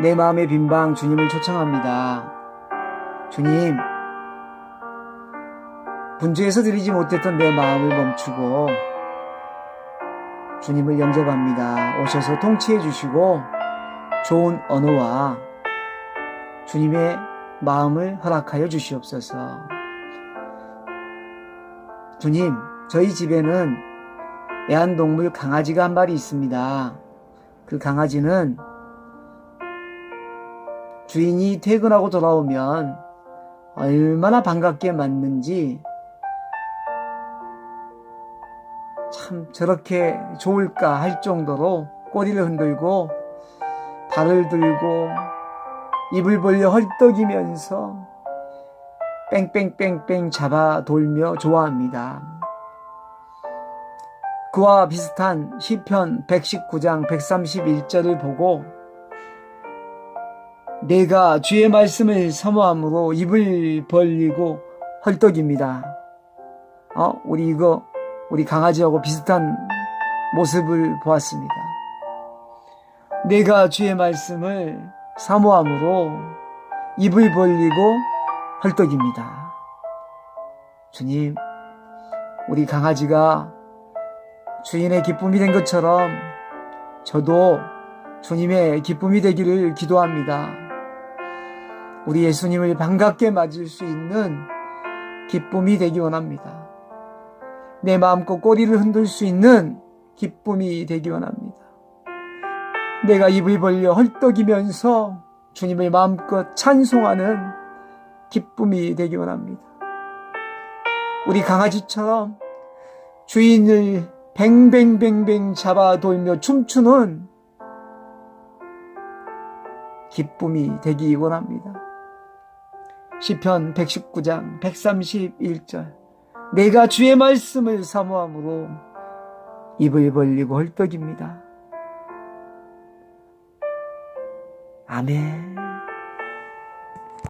내 마음의 빈방 주님을 초청합니다. 주님, 분주해서 드리지 못했던 내 마음을 멈추고 주님을 영접합니다. 오셔서 통치해 주시고 좋은 언어와 주님의 마음을 허락하여 주시옵소서. 주님, 저희 집에는 애완동물 강아지가 한 마리 있습니다. 그 강아지는 주인이 퇴근하고 돌아오면 얼마나 반갑게 맞는지 참 저렇게 좋을까 할 정도로 꼬리를 흔들고 발을 들고 입을 벌려 헐떡이면서 뺑뺑뺑뺑 잡아 돌며 좋아합니다. 그와 비슷한 시편 119장 131절을 보고 내가 주의 말씀을 사모함으로 입을 벌리고 헐떡입니다. 어, 우리 이거 우리 강아지하고 비슷한 모습을 보았습니다. 내가 주의 말씀을 사모함으로 입을 벌리고 헐떡입니다. 주님, 우리 강아지가 주인의 기쁨이 된 것처럼 저도 주님의 기쁨이 되기를 기도합니다. 우리 예수님을 반갑게 맞을 수 있는 기쁨이 되기 원합니다. 내 마음껏 꼬리를 흔들 수 있는 기쁨이 되기 원합니다. 내가 입을 벌려 헐떡이면서 주님을 마음껏 찬송하는 기쁨이 되기 원합니다. 우리 강아지처럼 주인을 뱅뱅뱅뱅 잡아 돌며 춤추는 기쁨이 되기 원합니다. 시편 119장 131절 내가 주의 말씀을 사모함으로 입을 벌리고 헐떡입니다. 아멘.